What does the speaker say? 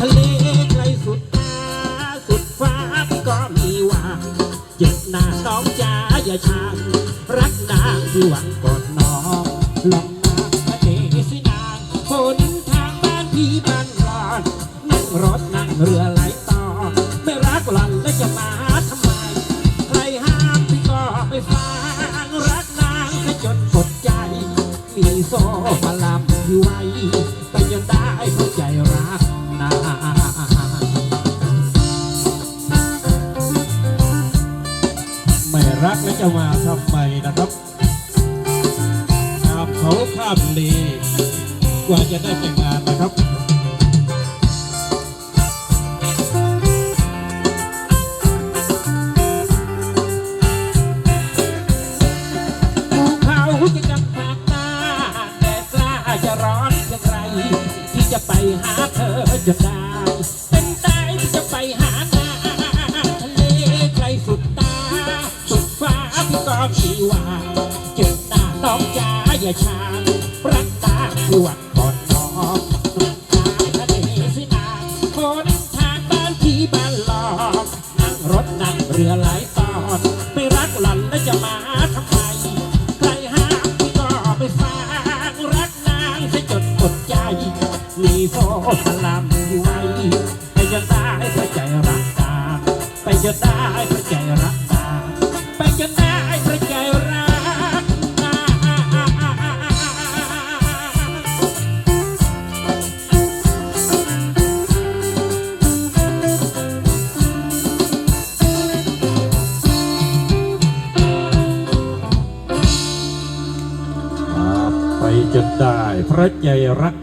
ทะเลไกลสุดตาสุดฟ้าก็มีหวางเจ็บหน้าน้องจ๋าอย่าช้างรักนางที่หวังกอดน้องลองนางทะเลสินางฝนทางบ้านพี่บ้านรอนนั่งรถนั่งเรือไหลต่อ ไม่รักหล่อนแล้วจะมาทำไม ใครห้ามพี่ก็ไม่ฟังรักนางให้จนหมดใจ มีโซ่มาลำที่ไว้ก็ยังได้เข้าใจรัก รักแล้วจะมาทำไมนะครับข้ามเขาข้ามเลกว่าจะได้แต่งงานนะครับเขาจะกำแพงหน้าแต่กล้าจะร้อนจะใครที่จะไปหาเธอจนได้ ชีวาเจอหน้าน้องจ๋าอย่าช้ารักตาที่หวังก่อนน้องตาทะเลสินาคนทางบ้านที่บ้านหลอกนั่งรถนั่งเรือหลายตอนไม่รักหล่อนแล้วจะมาทำไมใครห้ามพี่ก็ไม่ฟังรักนางซะจนหมดใจ มีโซ่พลัมอยู่ไว้ไปจะได้เพราะใจรักตางไปจะได้เพราะใจรักตางไปจะได้เพราะ จนได้ พระใจรัก